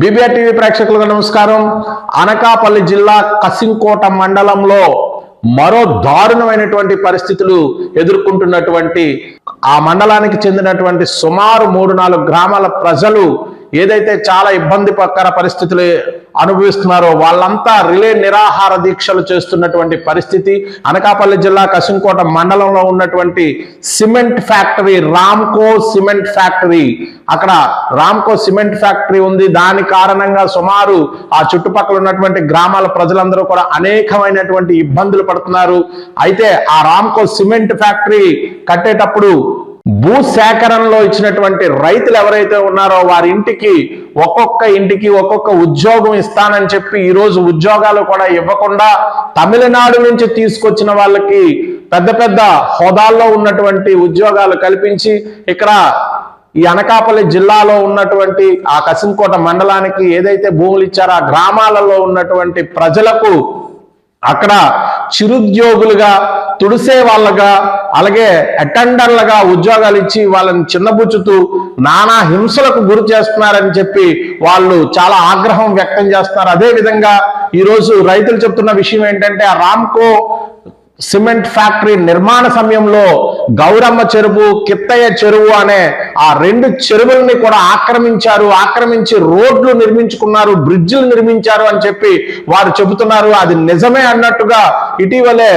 BBR TV ప్రేక్షకులకు నమస్కారం. అనకాపల్లి జిల్లా కసింకోట మండలంలో మరో దారుణమైనటువంటి పరిస్థితులు ఎదుర్కొంటున్నటువంటి ఆ మండలానికి చెందినటువంటి సుమారు మూడు నాలుగు గ్రామాల ప్రజలు ఏదైతే చాలా ఇబ్బందికర పరిస్థితులు అనుభవిస్తున్నారో వాళ్ళంతా రిలే నిరాహార దీక్షలు చేస్తున్నటువంటి పరిస్థితి. అనకాపల్లి జిల్లా కసింకోట మండలంలో ఉన్నటువంటి cement factory Ramco cement factory. అక్కడ రామ్కో సిమెంట్ ఫ్యాక్టరీ ఉంది. దాని కారణంగా సుమారు ఆ చుట్టుపక్కల ఉన్నటువంటి గ్రామాల ప్రజలందరూ కూడా అనేకమైనటువంటి ఇబ్బందులు పడుతున్నారు. అయితే ఆ రామ్కో సిమెంట్ ఫ్యాక్టరీ కట్టేటప్పుడు భూ సేకరణలో ఇచ్చినటువంటి రైతులు ఎవరైతే ఉన్నారో వారి ఇంటికి ఒక్కొక్క ఇంటికి ఒక్కొక్క ఉద్యోగం ఇస్తానని చెప్పి ఈరోజు ఉద్యోగాలు కూడా ఇవ్వకుండా తమిళనాడు నుంచి తీసుకొచ్చిన వాళ్ళకి పెద్ద పెద్ద హోదాల్లో ఉన్నటువంటి ఉద్యోగాలు కల్పించి ఇక్కడ ఈ అనకాపల్లి జిల్లాలో ఉన్నటువంటి ఆ కసింకోట మండలానికి ఏదైతే భూములు ఇచ్చారో ఆ గ్రామాలలో ఉన్నటువంటి ప్రజలకు అక్కడ చిరుద్యోగులుగా తుడిసే వాళ్ళగా అలాగే అటెండర్లుగా ఉద్యోగాలు ఇచ్చి వాళ్ళని చిన్నబుచ్చుతూ నానా హింసలకు గురి చేస్తున్నారని చెప్పి వాళ్ళు చాలా ఆగ్రహం వ్యక్తం చేస్తున్నారు. అదేవిధంగా ఈరోజు రైతులు చెప్తున్న విషయం ఏంటంటే ఆ రామ్కో సిమెంట్ ఫ్యాక్టరీ నిర్మాణ సమయంలో గౌరమ్మ చెరువు కిత్తయ్య చెరువు అనే ఆ రెండు చెరువుల్ని కూడా ఆక్రమించారు ఆక్రమించి రోడ్లు నిర్మించుకున్నారు బ్రిడ్జిలు నిర్మించారు అని చెప్పి వారు చెబుతున్నారు. అది నిజమే అన్నట్టుగా ఇటీవలే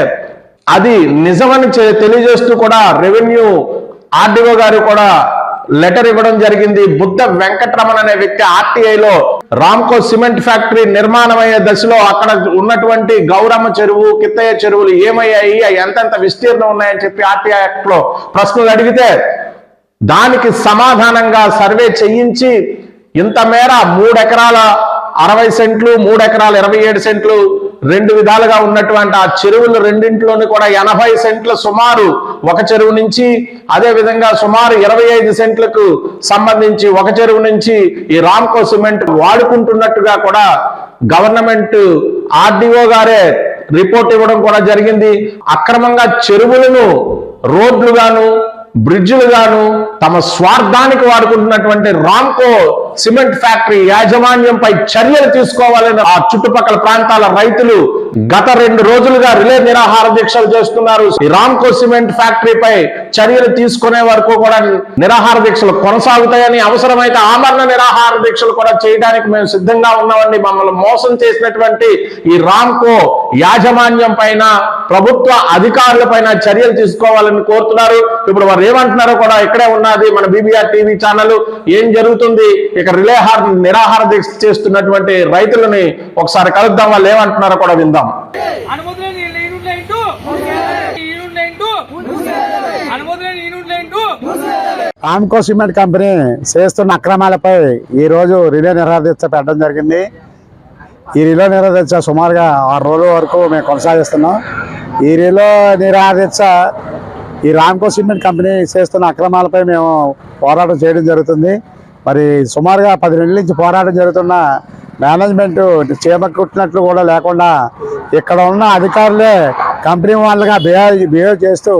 అది నిజమని తెలియజేస్తూ కూడా రెవెన్యూ ఆర్డీఓ గారు కూడా లెటర్ ఇవ్వడం జరిగింది. బుద్ధ వెంకటరమణ అనే వ్యక్తి ఆర్టీఐలో రామ్కో సిమెంట్ ఫ్యాక్టరీ నిర్మాణమయ్యే దశలో అక్కడ ఉన్నటువంటి గౌరమ్మ చెరువు కిత్తయ్య చెరువులు ఏమయ్యాయి? ఎంతెంత విస్తీర్ణం ఉన్నాయని చెప్పి ఆర్టీఐ యాక్ట్లో ప్రశ్నలు అడిగితే దానికి సమాధానంగా సర్వే చేయించి ఇంత మేర మూడు ఎకరాల అరవై సెంట్లు మూడు ఎకరాల ఇరవై ఏడు సెంట్లు రెండు విధాలుగా ఉన్నటువంటి ఆ చెరువులు రెండింటిలోని కూడా ఎనభై సెంట్ల సుమారు ఒక చెరువు నుంచి అదే విధంగా సుమారు ఇరవై ఐదు సెంట్లకు సంబంధించి ఒక చెరువు నుంచి ఈ రామ్కో సిమెంట్ వాడుకుంటున్నట్టుగా కూడా గవర్నమెంట్ ఆర్డీఓ గారే రిపోర్ట్ ఇవ్వడం కూడా జరిగింది. అక్రమంగా చెరువులను రోడ్లుగాను బ్రిడ్జిలు గాను తమ స్వార్థానికి వాడుకుంటున్నటువంటి రామ్కో సిమెంట్ ఫ్యాక్టరీ యాజమాన్యంపై చర్యలు తీసుకోవాలని ఆ చుట్టుపక్కల ప్రాంతాల రైతులు గత రెండు రోజులుగా రిలే నిరాహార దీక్షలు చేస్తున్నారు. ఈ రామ్కో సిమెంట్ ఫ్యాక్టరీపై చర్యలు తీసుకునే వరకు కూడా నిరాహార దీక్షలు కొనసాగుతాయని అవసరమైతే ఆమరణ నిరాహార దీక్షలు కూడా చేయడానికి మేము సిద్ధంగా ఉన్నామండి. మమ్మల్ని మోసం చేసినటువంటి ఈ రామ్కో యాజమాన్యం పైన ప్రభుత్వ అధికారుల పైన చర్యలు తీసుకోవాలని కోరుతున్నారు. ఇప్పుడు వారు ఏమంటున్నారో కూడా ఇక్కడే ఉన్నది మన బీబీఆర్ టీవీ ఛానల్. ఏం జరుగుతుంది? ఇక రిలేహార్ నిరాహార దీక్ష చేస్తున్నటువంటి రైతులని ఒకసారి కలుద్దాం. వాళ్ళు ఏమంటున్నారో కూడా విందాం. నేనుంటూ ఆమ్కో సిమెంట్ కంపెనీ చేస్తున్న అక్రమాలపై ఈ రోజు రిలే నిరాదీక్ష పెట్టడం జరిగింది. ఈ రిలే నిరాదీక్ష సుమారుగా ఆరు రోజుల వరకు మేము కొనసాగిస్తున్నాం. ఈ రిలే నిరాదీక్ష ఈ రామ్కో సిమెంట్ కంపెనీ చేస్తున్న అక్రమాలపై మేము పోరాటం చేయడం జరుగుతుంది. మరి సుమారుగా పది నెలల నుంచి పోరాటం జరుగుతున్న మేనేజ్మెంట్ చేపట్టుకున్నట్లు కూడా లేకుండా ఇక్కడ ఉన్న అధికారులే కంపెనీ వాళ్ళగా బిహేవ్ బిహేవ్ చేస్తూ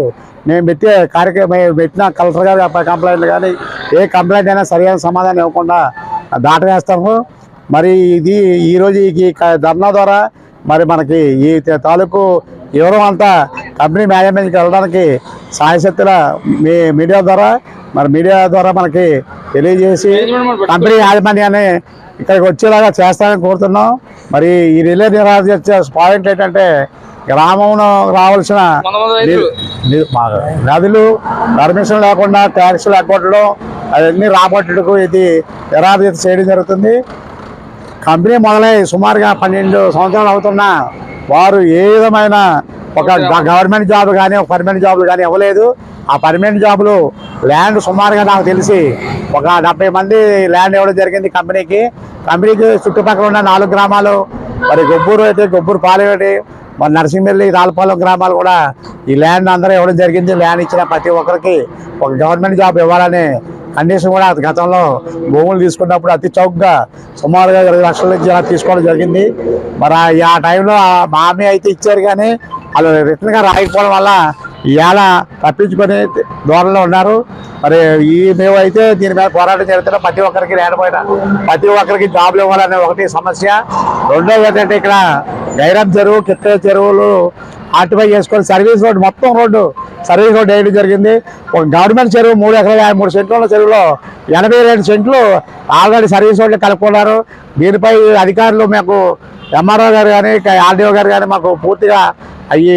మేము పెట్టే కార్యక్రమం పెట్టిన కలెక్టర్ గారి కంప్లైంట్లు కానీ ఏ కంప్లైంట్ అయినా సరైన సమాధానం ఇవ్వకుండా దాటవేస్తాము. మరి ఇది ఈరోజు ఈ ధర్నా ద్వారా మరి మనకి ఈ తాలూకు వివరం అంతా కంపెనీ మేనేజ్మెంట్కి వెళ్ళడానికి సాయశక్తుల మీ మీడియా ద్వారా మరి మీడియా ద్వారా మనకి తెలియజేసి కంపెనీ యాజమాన్యాన్ని ఇక్కడికి వచ్చేలాగా చేస్తామని కోరుతున్నాం. మరి ఈ రిలే నిరాశ పాయింట్ ఏంటంటే గ్రామంలో రావాల్సిన నదులు పర్మిషన్ లేకుండా ట్యాక్స్ లేకపోవడం అవన్నీ రాబట్టుటకు ఇది నిరాధీత చేయడం జరుగుతుంది. కంపెనీ మొదలై సుమారుగా పన్నెండు సంవత్సరాలు అవుతున్నా వారు ఏ విధమైన ఒక గవర్నమెంట్ జాబ్ కానీ ఒక పర్మనెంట్ జాబులు కానీ ఇవ్వలేదు ఆ పర్మనెంట్ జాబులు ల్యాండ్ సుమారుగా నాకు తెలిసి ఒక డెబ్బై మంది ల్యాండ్ ఇవ్వడం జరిగింది కంపెనీకి. కంపెనీకి చుట్టుపక్కల ఉన్న నాలుగు గ్రామాలు మరి గొబ్బూరు అయితే గొబ్బూరు పాలెటి మరి నరసింహల్లి రాలపాలెం గ్రామాలు కూడా ఈ ల్యాండ్ అందరూ ఇవ్వడం జరిగింది. ల్యాండ్ ఇచ్చిన ప్రతి ఒక్కరికి ఒక గవర్నమెంట్ జాబ్ ఇవ్వాలని కండిషన్ కూడా గతంలో భూములు తీసుకున్నప్పుడు అతి చౌకగా సుమారుగా ఇరవై లక్షల నుంచి అలా తీసుకోవడం జరిగింది. మరి ఆ- టైంలో మామీ అయితే ఇచ్చారు కానీ వాళ్ళు రిటర్న్గా రాయకపోవడం వల్ల ఇవాళ తప్పించుకొని దూరంలో ఉన్నారు. మరి ఈ మేమైతే దీని మీద పోరాటం జరుగుతున్న ప్రతి ఒక్కరికి లేకపోయినా ప్రతి ఒక్కరికి జాబ్లు ఇవ్వాలనే ఒకటి సమస్య. రెండోది ఏంటంటే ఇక్కడ గైరాబ్ చెరువు కిత్తయ్య చెరువులు ఆర్టిఫై చేసుకొని సర్వీస్ రోడ్ మొత్తం రోడ్డు సర్వీస్ రోడ్ వేయడం జరిగింది. ఒక గవర్నమెంట్ చెరువు మూడు ఎకరాల యాభై మూడు సెంట్లు ఉన్న చెరువులో ఎనభై రెండు సెంట్లు ఆల్రెడీ సర్వీస్ రోడ్లు కలుపుకున్నారు. దీనిపై అధికారులు మాకు ఎంఆర్ఓ గారు కానీ ఆర్డీఓ గారు కానీ మాకు పూర్తిగా అవి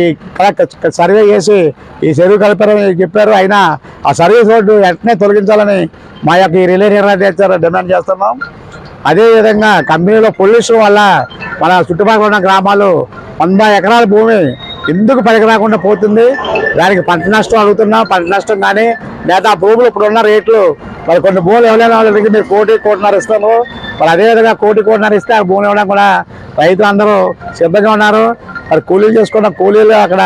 సర్వే చేసి ఈ చెరువు కలిపారని చెప్పారు. అయినా ఆ సర్వీస్ రోడ్డు వెంటనే తొలగించాలని మా యొక్క ఈ రిలే నిర్ణయం డిమాండ్ చేస్తున్నాం. అదేవిధంగా కంపెనీలో పొల్యూషన్ వల్ల మన చుట్టుపక్కల ఉన్న గ్రామాలు వంద ఎకరాల భూమి ఎందుకు పనికి రాకుండా పోతుంది? దానికి పంట నష్టం అడుగుతున్నాం. పంట నష్టం కానీ లేదా భూములు ఇప్పుడు ఉన్న రేట్లు మరి కొన్ని భూములు ఎవరైనా వాళ్ళకి మీరు కోటి కోటిన్నర ఇస్తాము మరి అదేవిధంగా కోటి కోటిన్నర ఇస్తే ఆ భూములు ఇవ్వడం కూడా రైతులు అందరూ సిద్ధంగా ఉన్నారు. మరి కూలీలు చేసుకున్న కూలీలు అక్కడ.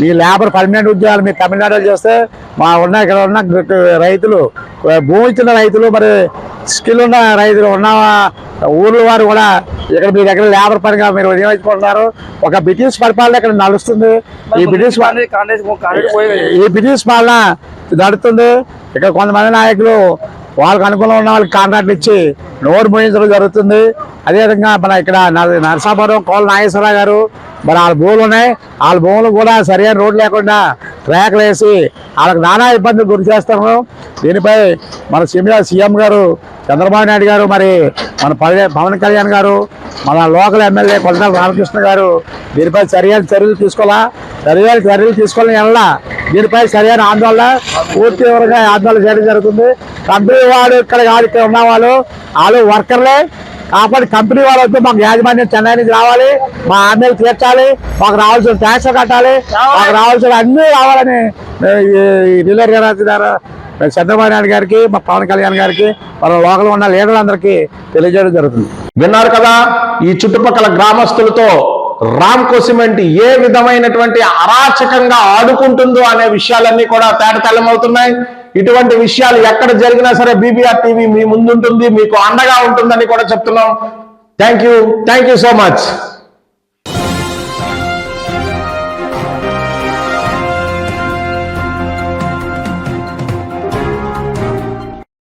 మీ లేబర్ పర్మనెంట్ ఉద్యోగాలు మీ తమిళనాడులో చేస్తే మా ఉన్న ఇక్కడ ఉన్న రైతులు భూమి ఇచ్చిన రైతులు మరి స్కిల్ ఉన్న రైతులు ఉన్న ఊర్ల వారు కూడా ఇక్కడ మీ దగ్గర లేబర్ పనిగా మీరు వినియోగించుకుంటున్నారు. ఒక బ్రిటిష్ పరిపాలన ఇక్కడ నడుస్తుంది. ఈ బ్రిటిష్ ఈ బ్రిటిష్ పాలన నడుస్తుంది. ఇక్కడ కొంతమంది నాయకులు వాళ్ళకి అనుకూలంగా ఉన్న వాళ్ళకి కాంట్రాక్ట్లు ఇచ్చి నోరు మోయించడం జరుగుతుంది. అదేవిధంగా మన ఇక్కడ నర- నరసాపురం కోల నాగేశ్వరరావు గారు మరి వాళ్ళ భూములు ఉన్నాయి. వాళ్ళ భూములు కూడా సరైన రోడ్లు లేకుండా ట్రాక్లు వేసి వాళ్ళకి నానా ఇబ్బందులు గురి చేస్తాము దీనిపై మన సీఎం సీఎం గారు చంద్రబాబు నాయుడు గారు మరి మన పవన్ పవన్ కళ్యాణ్ గారు మన లోకల్ ఎమ్మెల్యే కొండల రామకృష్ణ గారు దీనిపై సరైన చర్యలు తీసుకోవాలా? సరైన చర్యలు తీసుకోవాలని వెళ్ళా దీనిపై సరైన ఆందోళన పూర్తి వివరంగా ఆందోళన చేయడం జరుగుతుంది. కంపెనీ వాడు ఇక్కడ కాదు ఇక్కడ ఉన్న వాళ్ళు వాళ్ళు వర్కర్లే. కాబట్టి కంపెనీ వాళ్ళు మాకు యాజమాన్యం చెన్నై నుంచి రావాలి. మా ఆర్మీలు తీర్చాలి మాకు రావాల్సిన ట్యాక్స్ కట్టాలి. మాకు రావాల్సిన అన్నీ రావాలని రిలర్ ఈ చంద్రబాబు నాయుడు గారికి మా పవన్ కళ్యాణ్ గారికి మన లోకల్ ఉన్న లీడర్లందరికీ తెలియజేయడం జరుగుతుంది. విన్నారు కదా ఈ చుట్టుపక్కల గ్రామస్తులతో రామ్కో సిమెంట్ ఏ విధమైనటువంటి అరాచకంగా ఆడుకుంటుందో అనే విషయాలన్నీ కూడా తేటతెల్లమవుతున్నాయి. ఇటువంటి విషయాలు ఎక్కడ జరిగినా సరే బీబీఆర్ టీవీ మీ ముందుంటుంది మీకు అండగా ఉంటుందని కూడా చెప్తున్నాం. Thank you thank you so much